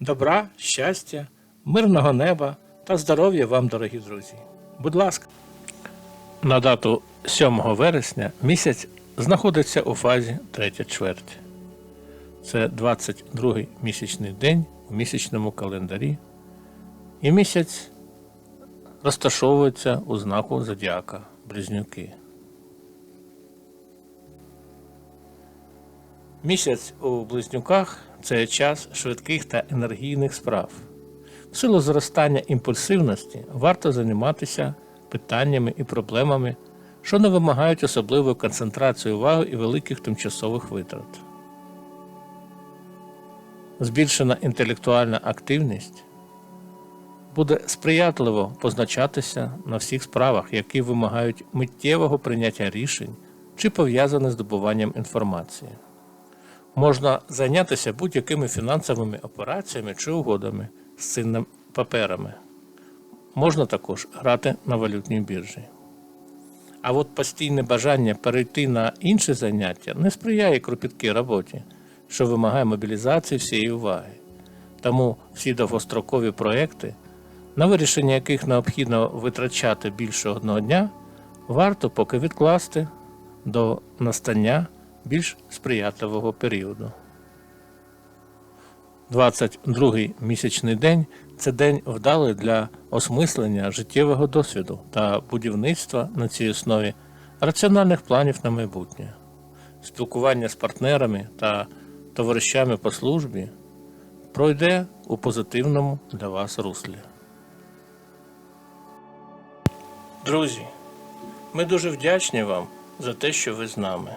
Добра, щастя, мирного неба та здоров'я вам, дорогі друзі. Будь ласка. На дату 7 вересня місяць знаходиться у фазі 3 чверть. Це 22-й місячний день у місячному календарі. І місяць розташовується у знаку Зодіака Близнюки. Місяць у близнюках це час швидких та енергійних справ. В силу зростання імпульсивності варто займатися питаннями і проблемами, що не вимагають особливої концентрації уваги і великих тимчасових витрат. Збільшена інтелектуальна активність буде сприятливо позначатися на всіх справах, які вимагають миттєвого прийняття рішень чи пов'язані з здобуванням інформації. Можна зайнятися будь-якими фінансовими операціями чи угодами з цінними паперами. Можна також грати на валютній біржі. А от постійне бажання перейти на інші заняття не сприяє кропіткій роботі, що вимагає мобілізації всієї уваги. Тому всі довгострокові проекти, на вирішення яких необхідно витрачати більше одного дня, варто поки відкласти до настання більш сприятливого періоду. 22-й місячний день це день вдалий для осмислення життєвого досвіду та будівництва на цій основі раціональних планів на майбутнє. Спілкування з партнерами та товаришами по службі пройде у позитивному для вас руслі. Друзі, ми дуже вдячні вам за те, що ви з нами.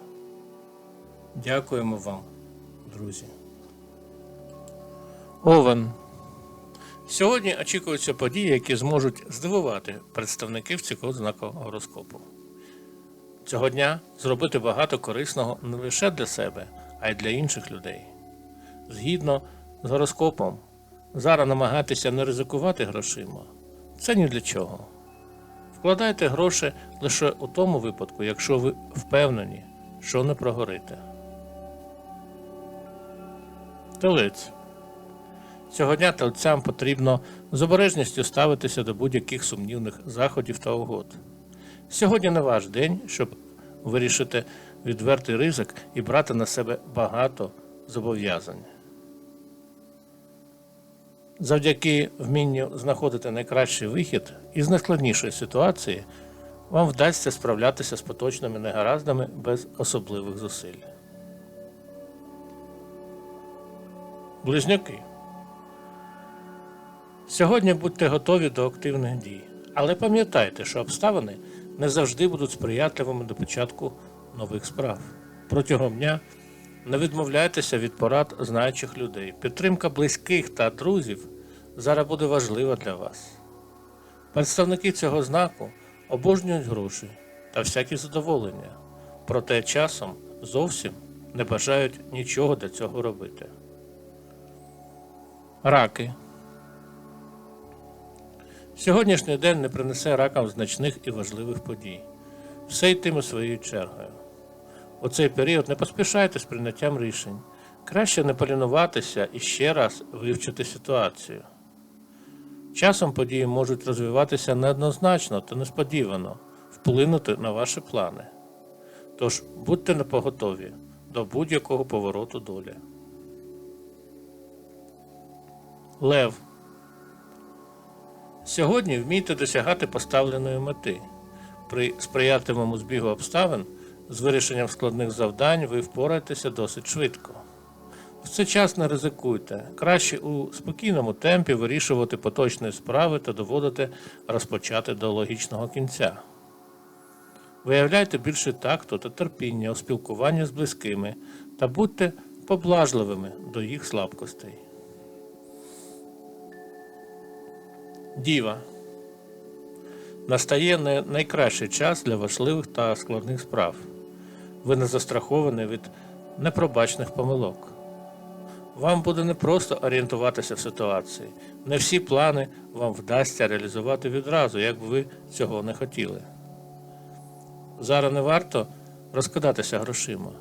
Дякуємо вам, друзі. Овен. Сьогодні очікуються події, які зможуть здивувати представників цього знаку гороскопу. Цього дня зробити багато корисного не лише для себе, а й для інших людей. Згідно з гороскопом, зараз намагатися не ризикувати грошима це ні для чого. Вкладайте гроші лише у тому випадку, якщо ви впевнені, що не прогорите. Телець. Цього дня тельцям потрібно з обережністю ставитися до будь-яких сумнівних заходів та угод. Сьогодні не ваш день, щоб вирішити відвертий ризик і брати на себе багато зобов'язань. Завдяки вмінню знаходити найкращий вихід із найскладнішої ситуації вам вдасться справлятися з поточними негараздами без особливих зусиль. Близнюки. Сьогодні будьте готові до активних дій, але пам'ятайте, що обставини не завжди будуть сприятливими до початку нових справ. Протягом дня не відмовляйтеся від порад знаючих людей. Підтримка близьких та друзів зараз буде важлива для вас. Представники цього знаку обожнюють гроші та всякі задоволення, проте часом зовсім не бажають нічого для цього робити. Раки. Сьогоднішній день не принесе ракам значних і важливих подій. Все йтиме своєю чергою. У цей період не поспішайте з прийняттям рішень. Краще не полінуватися і ще раз вивчити ситуацію. Часом події можуть розвиватися неоднозначно та несподівано, вплинути на ваші плани. Тож будьте напоготові до будь-якого повороту долі. Лев. Сьогодні вмійте досягати поставленої мети. При сприятливому збігу обставин з вирішенням складних завдань ви впораєтеся досить швидко. В цей час не ризикуйте. Краще у спокійному темпі вирішувати поточні справи та доводити розпочати до логічного кінця. Виявляйте більше такту та терпіння у спілкуванні з близькими та будьте поблажливими до їх слабкостей. Діва. Настає найкращий час для важливих та складних справ. Ви не застраховані від непробачних помилок. Вам буде непросто орієнтуватися в ситуації. Не всі плани вам вдасться реалізувати відразу, як би ви цього не хотіли. Зараз не варто розкидатися грошима.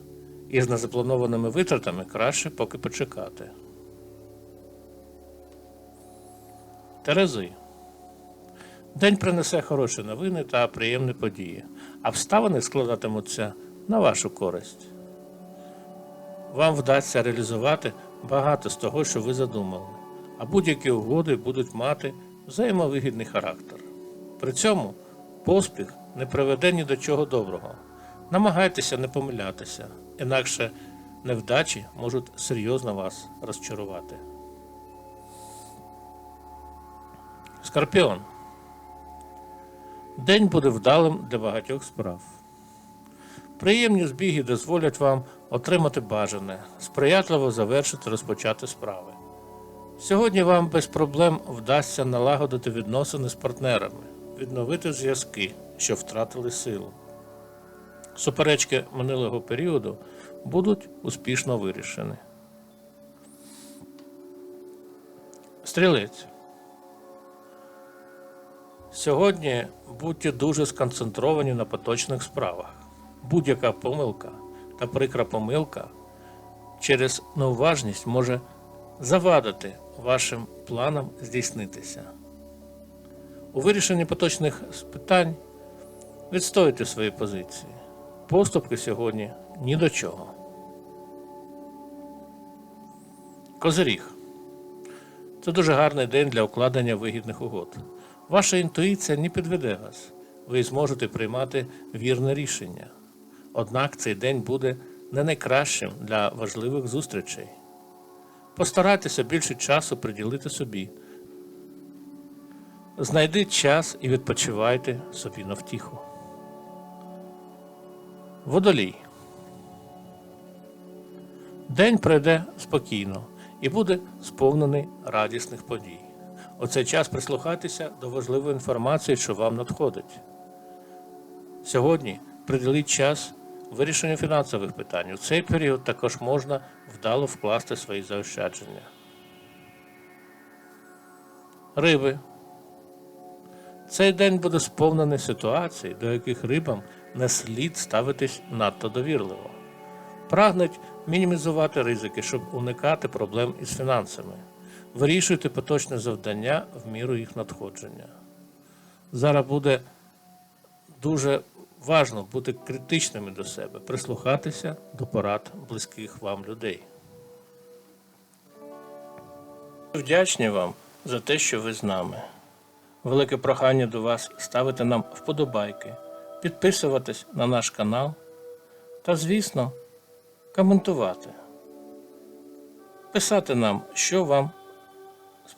І з незапланованими витратами краще поки почекати. Терези. День принесе хороші новини та приємні події. Обставини складатимуться на вашу користь. Вам вдасться реалізувати багато з того, що ви задумали, а будь-які угоди будуть мати взаємовигідний характер. При цьому поспіх не приведе ні до чого доброго. Намагайтеся не помилятися, інакше невдачі можуть серйозно вас розчарувати. Скорпіон. День буде вдалим для багатьох справ. Приємні збіги дозволять вам отримати бажане, сприятливо завершити розпочати справи. Сьогодні вам без проблем вдасться налагодити відносини з партнерами, відновити зв'язки, що втратили силу. Суперечки минулого періоду будуть успішно вирішені. Стрілець. Сьогодні будьте дуже сконцентровані на поточних справах. Будь-яка помилка та прикра помилка через неуважність може завадити вашим планам здійснитися. У вирішенні поточних питань відстоюйте свої позиції. Поступки сьогодні ні до чого. Козиріг. Це дуже гарний день для укладення вигідних угод. Ваша інтуїція не підведе вас. Ви зможете приймати вірне рішення. Однак цей день буде не найкращим для важливих зустрічей. Постарайтеся більше часу приділити собі. Знайдіть час і відпочивайте собі на втіху. Водолій. День пройде спокійно і буде сповнений радісних подій. У цей час прислухайтеся до важливої інформації, що вам надходить. Сьогодні приділіть час вирішенню фінансових питань. У цей період також можна вдало вкласти свої заощадження. Риби. Цей день буде сповнений ситуацій, до яких рибам не слід ставитись надто довірливо. Прагнуть мінімізувати ризики, щоб уникати проблем із фінансами. Вирішуйте поточне завдання в міру їх надходження. Зараз буде дуже важливо бути критичними до себе, прислухатися до порад близьких вам людей. Вдячні вам за те, що ви з нами. Велике прохання до вас ставити нам вподобайки, підписуватись на наш канал та, звісно, коментувати. Писати нам, що вам